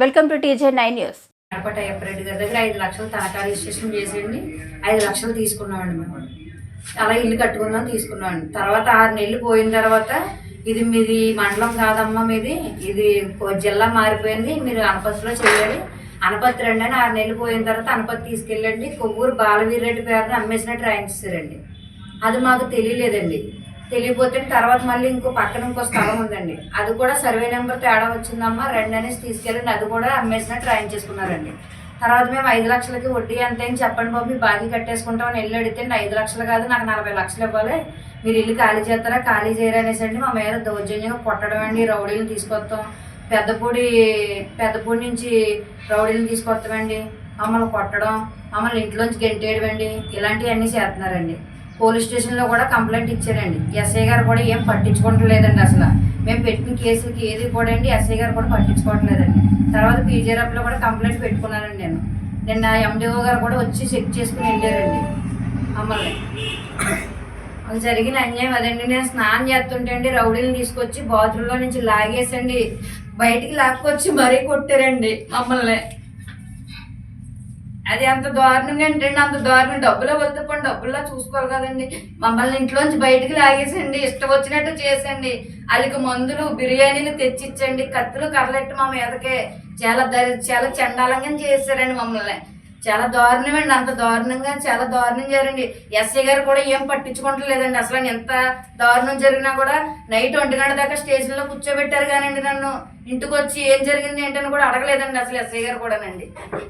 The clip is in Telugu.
Welcome to TJ nine news. Kadapa Reddy గారి దగ్గర ఐదు లక్షలు తాటా రిజిస్ట్రేషన్ చేసేయండి ఐదు లక్షలు తీసుకున్నామండి మేము అలా ఇల్లు కట్టుకుందాం తీసుకున్నామండి తర్వాత ఆరు నెలలు పోయిన తర్వాత ఇది మీది మండలం కాదమ్మా మీది. ఇది జిల్లా మారిపోయింది. మీరు అనపత్తిలో చేయాలి. అనపత్తి రండి అని ఆరు నెలలు పోయిన తర్వాత అనపత్తి తీసుకెళ్ళండి. కొవ్వూరు బాలవీర్ రెడ్డి పేరుని అమ్మేసినట్టు రాయించారండి అది మాకు తెలియలేదండి. తెలియపోతే తర్వాత మళ్ళీ ఇంకో పక్కన ఇంకో స్థలం ఉందండి. అది కూడా సర్వే నెంబర్ తేడా వచ్చిందమ్మా రెండు అనేసి తీసుకెళ్ళండి. అది కూడా అమ్మేసినట్టు రాయించేసుకున్నారండి తర్వాత మేము ఐదు లక్షలకి వడ్డీ ఎంత అని చెప్పండి బాబు మీ బాకీ కట్టేసుకుంటామని వెళ్ళి అడిగితే ఐదు లక్షలు కాదు నాకు నలభై లక్షలు ఇవ్వాలి. మీరు ఇల్లు ఖాళీ చేస్తారా? ఖాళీ చేయరా అనేసి అండి మా మీద దౌర్జన్యంగా కొట్టడం అండి రౌడీలు తీసుకొస్తాం. పెద్దపూడి పెద్దపూడి నుంచి రౌడీలు తీసుకొస్తామండి. మమ్మల్ని కొట్టడం మమ్మల్ని ఇంట్లోంచి గెంటేయడం అండి. ఇలాంటివన్నీ చేస్తున్నారండి. పోలీస్ స్టేషన్లో కూడా కంప్లైంట్ ఇచ్చారండి ఎస్ఐ గారు కూడా ఏం పట్టించుకోవట్లేదండి అసలు. మేము పెట్టిన కేసులకి ఏది కూడా అండి ఎస్ఐ గారు కూడా పట్టించుకోవట్లేదండి. తర్వాత పీజీఆర్ఎఫ్లో కూడా కంప్లైంట్ పెట్టుకున్నానండి నేను. నిన్న ఎండిఓ గారు కూడా వచ్చి చెక్ చేసుకుని వెళ్ళారండి మమ్మల్ని అది జరిగిన అన్యాయం అదండి. నేను స్నానం చేస్తుంటే అండి రౌడీని తీసుకొచ్చి బాత్రూంలో నుంచి లాగేసండి బయటికి లాక్కొచ్చి మరీ కొట్టారండి మమ్మల్ని అది అంత దారుణంగా ఏంటండి అంత దారుణం. డబ్బులో వెళ్తే పోనీ డబ్బుల్లో చూసుకోవాలి కదండి. మమ్మల్ని ఇంట్లోంచి బయటికి లాగేసండి ఇష్టం వచ్చినట్టు చేసండి వాళ్ళకి మందులు బిర్యానీలు తెచ్చిచ్చండి. కత్తులు కర్రలెట్టి మా మీదకే చాలా దరి చాలా చండాలంగా చేశారండి మమ్మల్ని. చాలా దారుణమండి అంత దారుణంగా చాలా దారుణం జరిగింది. ఎస్ఐ గారు కూడా ఏం పట్టించుకుంటలేదండి అసలు ఎంత దారుణం జరిగినా కూడా నైట్ ఒంటి గంట దాకా స్టేషన్లో కూర్చోబెట్టారు కానండి నన్ను. ఇంటికి వచ్చి ఏం జరిగింది ఏంటని కూడా అడగలేదండి అసలు ఎస్ఐ గారు కూడానండి.